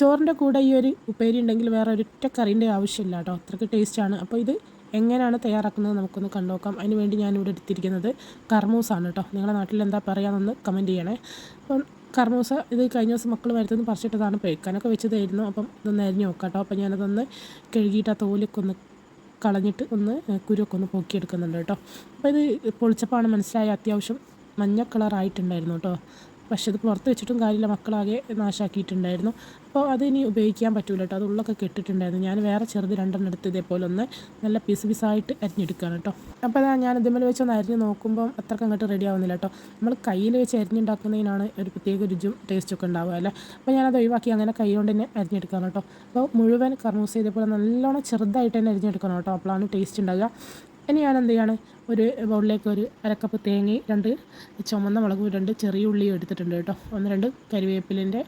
ചോറിന്റെ കൂടെ ഈ ഒരു ഉപ്പേരി ഉണ്ടെങ്കിൽ വേറെ ഒരൊറ്റ കറീന്റെ ആവശ്യമില്ല കേട്ടോ. അത്രയ്ക്ക് ടേസ്റ്റാണ് അപ്പോൾ ഇത് എങ്ങനെയാണ് തയ്യാറാക്കുന്നത് നമുക്കൊന്ന് കണ്ടുനോക്കാം. അതിന് വേണ്ടി ഞാനിവിടെ എടുത്തിരിക്കുന്നത് കർമൂസാണ് കേട്ടോ. നിങ്ങളുടെ നാട്ടിൽ എന്താ പറയാമെന്നൊന്ന് കമന്റ് ചെയ്യണേ. അപ്പം കർമൂസ ഇത് കഴിഞ്ഞ ദിവസം മക്കൾ വരുത്തുനിന്ന് പറിച്ചിട്ടതാണ് പേക്കാനൊക്കെ വെച്ചതായിരുന്നു. അപ്പം ഇതൊന്ന് അരിഞ്ഞ് നോക്കാം കേട്ടോ. അപ്പം ഞാനതൊന്ന് കഴുകിയിട്ട് ആ തോലൊക്കെ ഒന്ന് കളഞ്ഞിട്ട് ഒന്ന് കുരുവൊക്കെ ഒന്ന് പൊക്കിയെടുക്കുന്നുണ്ട് കേട്ടോ. അപ്പോൾ ഇത് പൊളിച്ചപ്പോൾ മനസ്സിലായ അത്യാവശ്യം മഞ്ഞ കളറായിട്ടുണ്ടായിരുന്നു കേട്ടോ. പക്ഷേ അത് പുറത്ത് വെച്ചിട്ടും കാര്യമില്ല. മക്കളാകെ നാശാക്കിയിട്ടുണ്ടായിരുന്നു. അപ്പോൾ അത് ഇനി ഉപയോഗിക്കാൻ പറ്റൂല കേട്ടോ. അത് ഉള്ളൊക്കെ കെട്ടിട്ടുണ്ടായിരുന്നു. ഞാൻ വേറെ ചെറുത് രണ്ടെണ്ണം എടുത്ത് ഇതേപോലെ ഒന്ന് നല്ല പീസ് പീസായിട്ട് അരിഞ്ഞെടുക്കുകയാണ് കേട്ടോ. അപ്പോൾ ഞാൻ ഇതുമ്മൽ വെച്ച് ഒന്ന് അരിഞ്ഞ് നോക്കുമ്പോൾ അത്രയ്ക്ക് അങ്ങോട്ട് റെഡി ആവുന്നില്ല കേട്ടോ. നമ്മൾ കയ്യിൽ വെച്ച് അരിഞ്ഞുണ്ടാക്കുന്നതിനാണ് ഒരു പ്രത്യേക രുചിയും ടേസ്റ്റൊക്കെ ഉണ്ടാവുക അല്ലേ? അപ്പോൾ ഞാനത് ഒഴിവാക്കി അങ്ങനെ കൈ കൊണ്ട് തന്നെ അരിഞ്ഞെടുക്കുകയാണ് കേട്ടോ. അപ്പോൾ മുഴുവൻ കർമ്മൂസ് ഇതേപോലെ നല്ലോണം ചെറുതായിട്ട് തന്നെ അരിഞ്ഞെടുക്കണം കേട്ടോ. അപ്പോഴാണ് ടേസ്റ്റ് ഉണ്ടാകുക ഇനി ഞാൻ എന്ത് ചെയ്യാണ്? ഒരു ബൗളിലേക്ക് ഒരു അരക്കപ്പ് തേങ്ങ രണ്ട് ചുമന്ന മുളകും രണ്ട് ചെറിയ ഉള്ളിയും എടുത്തിട്ടുണ്ട് കേട്ടോ. ഒന്ന് രണ്ട് കരിവേപ്പിലിന്റെ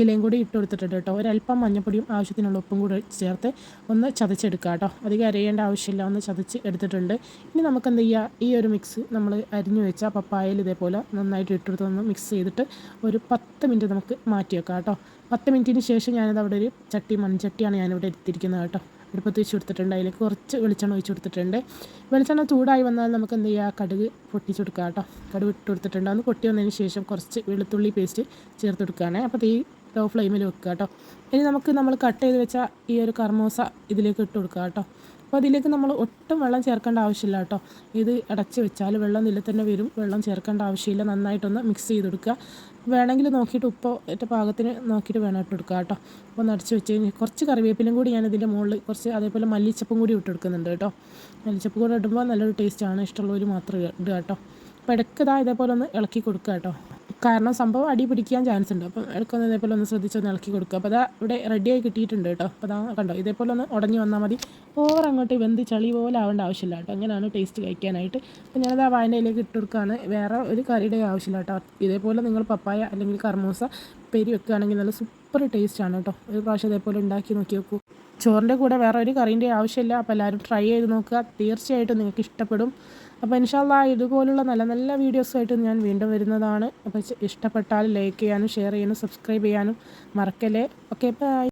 ഇലയും കൂടി ഇട്ട് കൊടുത്തിട്ടുണ്ട് കേട്ടോ. ഒരല്പം മഞ്ഞപ്പൊടിയും ആവശ്യത്തിനുള്ള ഉപ്പും കൂടി ചേർത്ത് ഒന്ന് ചതച്ചെടുക്കുക കേട്ടോ. അധികം അരയേണ്ട ആവശ്യമില്ല. ഒന്ന് ചതച്ച് എടുത്തിട്ടുണ്ട്. ഇനി നമുക്ക് എന്ത് ചെയ്യുക ഈ ഒരു മിക്സ് നമ്മൾ അരിഞ്ഞു വെച്ച പപ്പായയിൽ ഇതേപോലെ നന്നായിട്ട് ഇട്ടെടുത്തൊന്ന് മിക്സ് ചെയ്തിട്ട് ഒരു പത്ത് മിനിറ്റ് നമുക്ക് മാറ്റി വെക്കാം കേട്ടോ. പത്ത് മിനിറ്റിന് ശേഷം ഞാനത് അവിടെ ഒരു ചട്ടി മൺചട്ടിയാണ് ഞാനിവിടെ എടുത്തിരിക്കുന്നത് കേട്ടോ. അടുപ്പത്ത് വെച്ച് കൊടുത്തിട്ടുണ്ട്. അതിലേക്ക് കുറച്ച് വെളിച്ചെണ്ണ ഒഴിച്ച് കൊടുത്തിട്ടുണ്ട്. വെളിച്ചെണ്ണ ചൂടായി വന്നാൽ നമുക്ക് എന്ത് ചെയ്യുക കടുക് പൊട്ടിച്ച് കൊടുക്കുക കേട്ടോ. കടുക് ഇട്ട് കൊടുത്തിട്ടുണ്ട്. അന്ന് പൊട്ടി വന്നതിന് ശേഷം കുറച്ച് വെളുത്തുള്ളി പേസ്റ്റ് ചേർത്ത് കൊടുക്കുകയാണ്. അപ്പോൾ തീ ലോ ഫ്ലെയിമിൽ വെക്കുക കേട്ടോ ഇനി നമുക്ക് നമ്മൾ കട്ട് ചെയ്ത് വെച്ച ഈ ഒരു കർമോസ ഇതിലേക്ക് ഇട്ട് കൊടുക്കുക കേട്ടോ അപ്പോൾ അതിലേക്ക് നമ്മൾ ഒട്ടും വെള്ളം ചേർക്കേണ്ട ആവശ്യമില്ല കേട്ടോ ഇത് അടച്ച് വെച്ചാൽ വെള്ളം നില തന്നെ വരും. വെള്ളം ചേർക്കേണ്ട ആവശ്യമില്ല. നന്നായിട്ടൊന്ന് മിക്സ് ചെയ്ത് കൊടുക്കുക. വേണമെങ്കിൽ നോക്കിയിട്ട് ഉപ്പോ ഏറ്റവും പാകത്തിന് നോക്കിയിട്ട് വേണം ഇട്ട് കൊടുക്കുക കേട്ടോ അപ്പോൾ ഒന്ന് അടച്ച് വെച്ച് കഴിഞ്ഞ് കുറച്ച് കറിവേപ്പിലും കൂടി ഞാൻ ഇതിന്റെ മുകളിൽ കുറച്ച് അതേപോലെ മല്ലിച്ചപ്പും കൂടി ഇട്ട് കൊടുക്കുന്നുണ്ട് കേട്ടോ മല്ലിച്ചപ്പ് കൂടി ഇടുമ്പോൾ നല്ലൊരു ടേസ്റ്റാണ് ഇഷ്ടമുള്ളവർ മാത്രം ഇടുക കേട്ടോ അപ്പോൾ ഇടയ്ക്ക് ഇതാ ഇതേപോലെ ഒന്ന് ഇളക്കി കൊടുക്കുക കേട്ടോ കാരണം സംഭവം അടി പിടിക്കാൻ ചാൻസ് ഉണ്ട്. അപ്പം ഇടയ്ക്കൊന്ന് ഇതേപോലെ ഒന്ന് ശ്രദ്ധിച്ചൊന്ന് ഇളക്കി കൊടുക്കുക. അപ്പോൾ അതാ ഇവിടെ റെഡിയായി കിട്ടിയിട്ടുണ്ട് കേട്ടോ. അപ്പോൾ അതാ കണ്ടോ ഇതേപോലെ ഒന്ന് ഉടഞ്ഞു വന്നാൽ മതി. ഓവർ അങ്ങോട്ട് വെന്ത് ചളി പോലെ ആവേണ്ട ആവശ്യമില്ല കേട്ടോ. അങ്ങനെയാണ് ടേസ്റ്റ് കഴിക്കാനായിട്ട്. അപ്പോൾ ഞാനത് ആ വായനയിലേക്ക് ഇട്ട് കൊടുക്കുകയാണ്. വേറെ ഒരു കറിയുടെ ആവശ്യമില്ല കേട്ടോ. ഇതേപോലെ നിങ്ങൾ പപ്പായ അല്ലെങ്കിൽ കർമോസ പെരി വെക്കുകയാണെങ്കിൽ നല്ല സൂപ്പർ ടേസ്റ്റാണ് കേട്ടോ. ഒരു പ്രാവശ്യം ഇതേപോലെ ഉണ്ടാക്കി നോക്കി നോക്കൂ. ചോറിന്റെ കൂടെ വേറെ ഒരു കറീന്റെ ആവശ്യമില്ല. അപ്പോൾ എല്ലാവരും ട്രൈ ചെയ്ത് നോക്കുക. തീർച്ചയായിട്ടും നിങ്ങൾക്ക് ഇഷ്ടപ്പെടും. അപ്പോൾ ഇൻഷാല്ല ഇതുപോലുള്ള നല്ല നല്ല വീഡിയോസുമായിട്ട് ഞാൻ വീണ്ടും വരുന്നതാണ്. അപ്പോൾ ഇഷ്ടപ്പെട്ടാൽ ലൈക്ക് ചെയ്യാനും ഷെയർ ചെയ്യാനും സബ്സ്ക്രൈബ് ചെയ്യാനും മറക്കല്ലേ. Okay bye